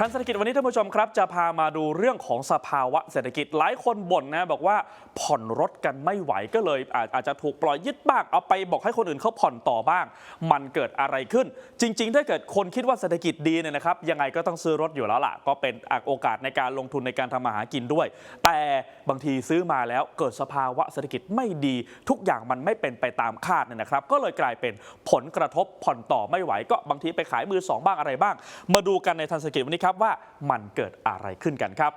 ทันเศรษฐกิจวันนี้ท่านผู้ชมครับ จะพามาดูเรื่องของสภาวะเศรษฐกิจหลายคนบ่นนะบอกว่าผ่อนรถกันไม่ไหวก็เลย อาจจจะถูกปล่อยยึดบ้าง เอาไปบอกให้คนอื่นเขาผ่อนต่อบ้าง มันเกิดอะไรขึ้น จริง ๆ ถ้าเกิดคนคิดว่าเศรษฐกิจดีเนี่ยนะครับยังไงก็ต้องซื้อรถอยู่แล้วล่ะ ก็เป็นโอกาสในการลงทุนในการทำมาหากินด้วย แต่บางทีซื้อมาแล้วเกิดสภาวะเศรษฐกิจไม่ดี ทุกอย่างมันไม่เป็นไปตามคาดเนี่ยนะครับ ก็เลยกลายเป็นผลกระทบผ่อนต่อไม่ไหว ก็บางทีไปขายมือสองบ้างอะไรบ้าง มาดูกันในทันเศรษฐกิจวันนี้ครับว่ามันเกิดอะไรขึ้นกันครับ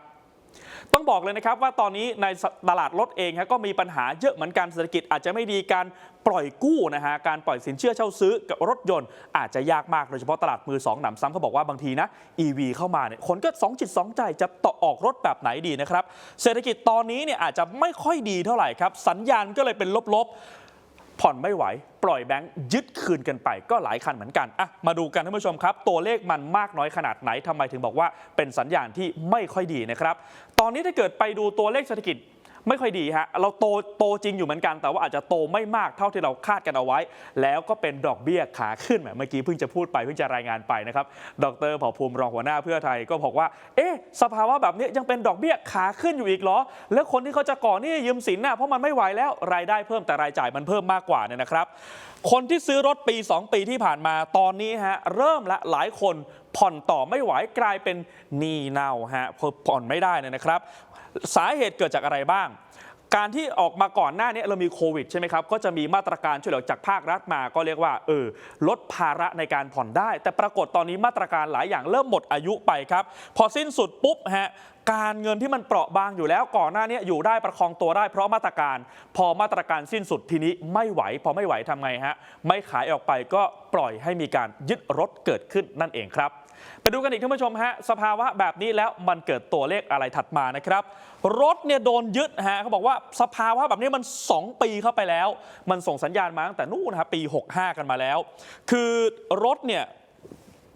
ต้องบอกเลยนะครับว่าตอนนี้ในตลาดรถเองก็มีปัญหาเยอะเหมือนกันเศรษฐกิจอาจจะไม่ดีการปล่อยกู้นะฮะการปล่อยสินเชื่อเช่าซื้อกับรถยนต์อาจจะยากมากโดยเฉพาะตลาดมือสองหนำซ้ำเขาบอกว่าบางทีนะ EV เข้ามาเนี่ยคนก็สองจิตสองใจจะต่อออกรถแบบไหนดีนะครับเศรษฐกิจตอนนี้เนี่ยอาจจะไม่ค่อยดีเท่าไหร่ครับสัญญาณก็เลยเป็นลบๆ ผ่อนไม่ไหว ปล่อยแบงค์ยึดคืนกันไปก็หลายคันเหมือนกันอะมาดูกันท่านผู้ชมครับ ตัวเลขมันมากน้อยขนาดไหนทำไมถึงบอกว่า เป็นสัญญาณที่ไม่ค่อยดีนะครับ ตอนนี้ถ้าเกิดไปดูตัวเลขเศรษฐกิจ ไม่ค่อยดีฮะเราโตโตจริงอยู่เหมือนกัน แต่ว่าอาจจะโตไม่มากเท่าที่เราคาดกันเอาไว้ แล้วก็เป็นดอกเบี้ยขาขึ้นแหมเมื่อกี้เพิ่งจะพูดไปเพิ่งจะรายงานไปนะครับ ดรเผ่าภูมิรองหัวหน้าเพื่อไทยก็บอกว่า เอ๊ะสภาวะแบบนี้ยังเป็นดอกเบี้ยขาขึ้นอยู่อีกเหรอ แล้วคนที่เขาจะก่อหนี่ยืมสินน่ะเพราะมันไม่ไหวแล้วรายได้เพิ่มแต่รายจ่ายมันเพิ่มมากกว่าเนี่ยนะครับ คนที่ซื้อรถปี 2 ปีที่ผ่านมาตอนนี้ฮะเริ่มละหลายคนผ่อนต่อไม่ไหวกลายเป็นหนี้เน่าฮะผ่อนไม่ได้นี่นะครับ สาเหตุเกิดจากอะไรบ้าง การที่ออกมาก่อนหน้านี้เรามีโควิดใช่ไหมครับ ก็จะมีมาตรการช่วยเหลือจากภาครัฐมาก็เรียกว่าเออลดภาระในการผ่อนได้ แต่ปรากฏตอนนี้มาตรการหลายอย่างเริ่มหมดอายุไปครับ พอสิ้นสุดปุ๊บฮะการเงินที่มันเปราะบางอยู่แล้วก่อนหน้านี้อยู่ได้ประคองตัวได้เพราะมาตรการ พอมาตรการสิ้นสุดทีนี้ไม่ไหว พอไม่ไหวทำไงฮะไม่ขายออกไปก็ปล่อยให้มีการยึดรถเกิดขึ้นนั่นเองครับไปดูกันอีกท่านผู้ชมฮะสภาวะแบบนี้แล้วมันเกิดตัวเลขอะไรถัดมานะครับ รถเนี่ยโดนยึดฮะเขาบอกว่าสภาวะแบบนี้มัน 2 ปีเข้าไปแล้ว มันส่งสัญญาณมาตั้งแต่นู่นนะครับปี 65 กันมาแล้ว คือรถเนี่ย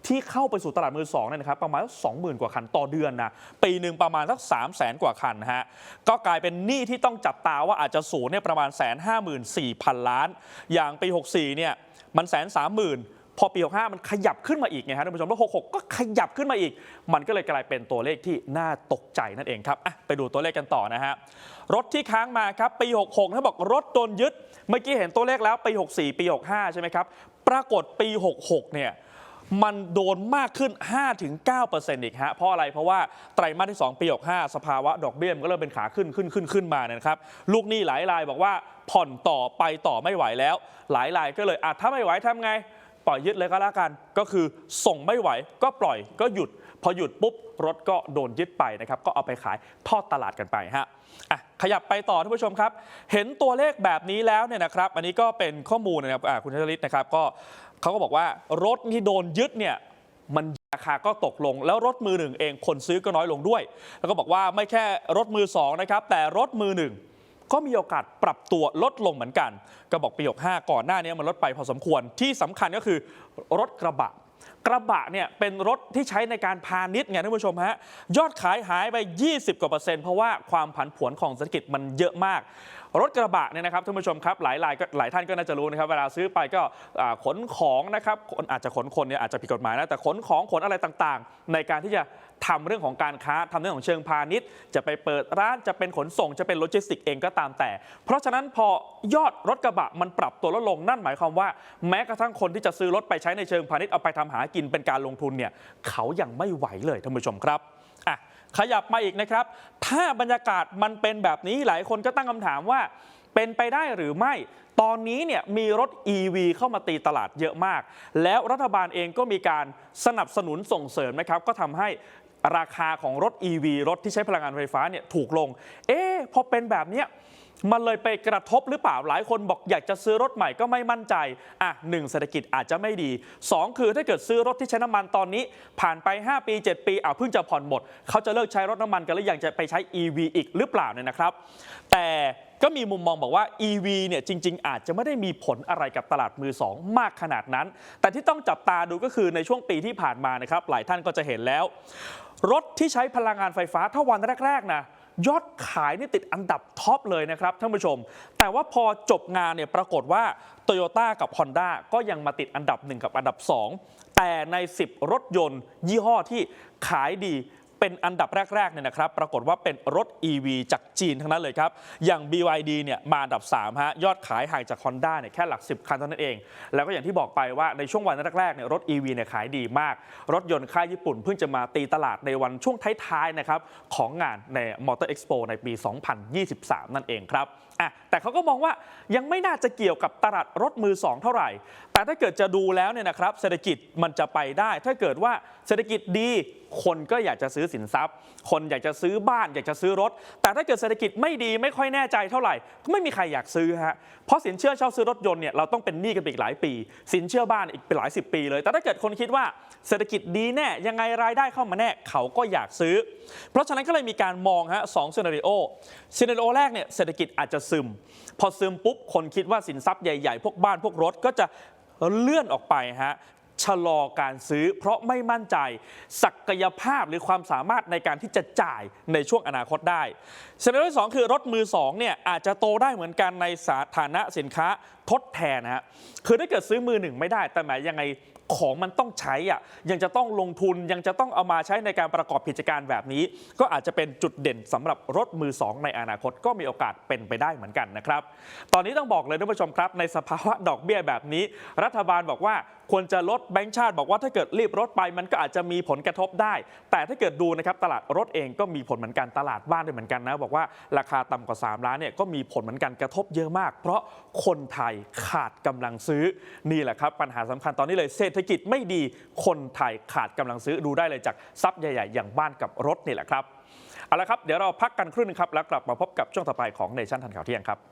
ที่เข้าไปสู่ตลาดมือสองเนี่ยนะครับประมาณสองหมื่นกว่าคันต่อเดือนนะปีหนึ่งประมาณสักสามแสนกว่าคันนะฮะก็กลายเป็นหนี้ที่ต้องจับตาว่าอาจจะสูงเนี่ยประมาณแสนห้าหมื่นสี่พันล้าน อย่างปี 64เนี่ยมันแสนสามหมื่น อปี 65 มันขยับขึ้นมาอีกไงฮะท่านผู้ชมแล้ว 66 ก็ขยับขึ้นมาอีก มันก็เลยกลายเป็นตัวเลขที่น่าตกใจนั่นเองครับอะไปดูตัวเลขกันต่อนะฮะ รถที่ค้างมาครับ ปี 66ถ้าบอกรถโดนยึด เมื่อกี้เห็นตัวเลขแล้วปี 64 ปี 65 ใช่ไหมครับ ปรากฏปี 66 เนี่ยมันโดนมากขึ้น 5-9%อีกฮะ เพราะอะไร เพราะว่าไตรมาสที่ 2 ปี 65 สภาวะดอกเบี้ยมันก็เริ่มเป็นขาขึ้นขึ้นขึ้นขึ้นมานะครับ ลูกหนี้หลายรายบอกว่าผ่อนต่อไปต่อไม่ไหวแล้ว หลายรายก็เลยอะถ้าไม่ไหวทำไง ปล่อยยึดเลยก็แล้วกัน ก็คือส่งไม่ไหวก็ปล่อยก็หยุด พอหยุดปุ๊บรถก็โดนยึดไปนะครับ ก็เอาไปขายทอดตลาดกันไปฮะอะขยับไปต่อท่านผู้ชมครับ เห็นตัวเลขแบบนี้แล้วเนี่ยนะครับ อันนี้ก็เป็นข้อมูลนะครับคุณชลิตนะครับ ก็เขาก็บอกว่ารถที่โดนยึดเนี่ยมันราคาก็ตกลง แล้วรถมือหนึ่งเองคนซื้อก็น้อยลงด้วย แล้วก็บอกว่าไม่แค่รถมือสองนะครับแต่รถมือหนึ่ง ก็มีโอกาสปรับตัวลดลงเหมือนกันก็บอกปี65ก่อนหน้านี้มันลดไปพอสมควรที่สำคัญก็คือรถกระบะกระบะเนี่ยเป็นรถที่ใช้ในการพาณิชย์ไงท่านผู้ชมฮะยอดขายหายไป 20 กว่าเปอร์เซ็นต์เพราะว่าความผันผวนของเศรษฐกิจมันเยอะมาก รถกระบะเนี่ยนะครับท่านผู้ชมครับหลายรายก็หลายท่านก็น่าจะรู้นะครับเวลาซื้อไปก็ขนของนะครับคนอาจจะขนคนเนี่ยอาจจะผิดกฎหมายนะแต่ขนของขนอะไรต่างๆ ในการที่จะทำเรื่องของการค้าทำเรื่องของเชิงพาณิชย์ จะไปเปิดร้านจะเป็นขนส่งจะเป็นโลจิสติกเองก็ตามแต่ เพราะฉะนั้นพอยอดรถกระบะมันปรับตัวลดลงนั่นหมายความว่า แม้กระทั่งคนที่จะซื้อรถไปใช้ในเชิงพาณิชย์เอาไปทำหากินเป็นการลงทุนเนี่ยเขายังไม่ไหวเลยท่านผู้ชมครับ ขยับมาอีกนะครับ ถ้าบรรยากาศมันเป็นแบบนี้หลายคนก็ตั้งคำถามว่า เป็นไปได้หรือไม่ ตอนนี้เนี่ยมีรถ EV เข้ามาตีตลาดเยอะมาก แล้วรัฐบาลเองก็มีการสนับสนุนส่งเสริมนะครับ ก็ทำให้ราคาของรถ EV รถที่ใช้พลังงานไฟฟ้าเนี่ยถูกลง เอ๊พอเป็นแบบเนี้ย มันเลยไปกระทบหรือเปล่าหลายคนบอกอยากจะซื้อรถใหม่ก็ไม่มั่นใจ อะหนึ่งเศรษฐกิจอาจจะไม่ดี 2 คือถ้าเกิดซื้อรถที่ใช้น้ำมันตอนนี้ ผ่านไป 5 ปี 7 ปีอะเพิ่งจะผ่อนหมด เขาจะเลิกใช้รถน้ำมันกันแล้วยังจะไปใช้ EV อีกหรือเปล่าเนี่ยนะครับ แต่ก็มีมุมมองบอกว่า EV เนี่ยจริง ๆ อาจจะไม่ได้มีผลอะไรกับตลาดมือ 2 มากขนาดนั้น แต่ที่ต้องจับตาดูก็คือในช่วงปีที่ผ่านมานะครับหลายท่านก็จะเห็นแล้ว รถที่ใช้พลังงานไฟฟ้าถ้าวันแรกๆนะ ยอดขายนี่ติดอันดับท็อปเลยนะครับท่านผู้ชม แต่ว่าพอจบงานเนี่ยปรากฏว่า t o y ยต้กับ Honda ก็ยังมาติดอันดับ 1 กับอันดับ 2 แต่ใน 10 รถยนต์ ยี่ห้อที่ขายดี เป็นอันดับแรกๆเนี่ยนะครับ ปรากฏว่าเป็นรถ EV จากจีนทั้งนั้นเลยครับ อย่าง BYD เนี่ยมาอันดับ3ฮะยอดขายห่างจาก Honda เนี่ยแค่หลัก 10 คันเท่านั้นเอง แล้วก็อย่างที่บอกไปว่าในช่วงวันแรกๆเนี่ยรถ EV เนี่ยขายดีมาก รถยนต์ค่ายญี่ปุ่นเพิ่งจะมาตีตลาดในวันช่วงท้ายๆนะครับของงานใน Motor Expo ในปี 2023 นั่นเองครับอะแต่เขาก็มองว่ายังไม่น่าจะเกี่ยวกับตลาดรถมือสองเท่าไหร่ แต่ถ้าเกิดจะดูแล้วเนี่ยนะครับเศรษฐกิจมันจะไปได้ ถ้าเกิดว่าเศรษฐกิจดีคนก็อยากจะซื้อสินทรัพย์ คนอยากจะซื้อบ้านอยากจะซื้อรถ แต่ถ้าเกิดเศรษฐกิจไม่ดีไม่ค่อยแน่ใจเท่าไหร่ก็ไม่มีใครอยากซื้อฮะเพราะสินเชื่อเช่าซื้อรถยนต์เนี่ยเราต้องเป็นหนี้กันไปอีกหลายปี สินเชื่อบ้านอีกเป็นหลายสิบปีเลย แต่ถ้าเกิดคนคิดว่าเศรษฐกิจดีแน่ยังไงรายได้เข้ามาแน่เขาก็อยากซื้อ เพราะฉะนั้นก็เลยมีการมองฮะสองซีนารีโอซีนารีโอแรกเนี่ยเศรษฐกิจอาจจะซึม พอซึมปุ๊บคนคิดว่าสินทรัพย์ใหญ่ๆ พวกบ้านพวกรถก็จะเลื่อนออกไปฮะ ชะลอการซื้อ เพราะไม่มั่นใจศักยภาพหรือความสามารถในการที่จะจ่ายในช่วงอนาคตได้สเนอที่สองคือรถมือสองเนี่ยอาจจะโตได้เหมือนกันในสาธารณะสินค้าทดแทนนะฮะคือถ้าเกิดซื้อมือหนึ่งไม่ได้ แต่หมายยังไงของมันต้องใช้อะยังจะต้องลงทุนยังจะต้องเอามาใช้ในการประกอบกิจการแบบนี้ ก็อาจจะเป็นจุดเด่นสำหรับรถมือสองในอนาคตก็มีโอกาสเป็นไปได้เหมือนกันนะครับ ตอนนี้ต้องบอกเลยท่านผู้ชมครับ ในสภาวะดอกเบี้ยแบบนี้ รัฐบาลบอกว่า ควรจะลดแบงก์ชาติบอกว่าถ้าเกิดรีบลดไปมันก็อาจจะมีผลกระทบได้ แต่ถ้าเกิดดูนะครับตลาดรถเองก็มีผลเหมือนกันตลาดบ้านด้วยเหมือนกันนะ บอกว่าราคาต่ำกว่า 3 ล้านเนี่ยก็มีผลเหมือนกันกระทบเยอะมาก เพราะคนไทยขาดกำลังซื้อนี่แหละครับปัญหาสำคัญตอนนี้เลยเศรษฐกิจไม่ดีคนไทยขาดกำลังซื้อดูได้เลยจากทรัพย์ใหญ่ ๆ อย่างบ้านกับรถนี่แหละครับเอาละครับเดี๋ยวเราพักกันครึ่งนึงครับแล้วกลับมาพบกับช่วงต่อไปของเนชั่นทันข่าวเที่ยงครับ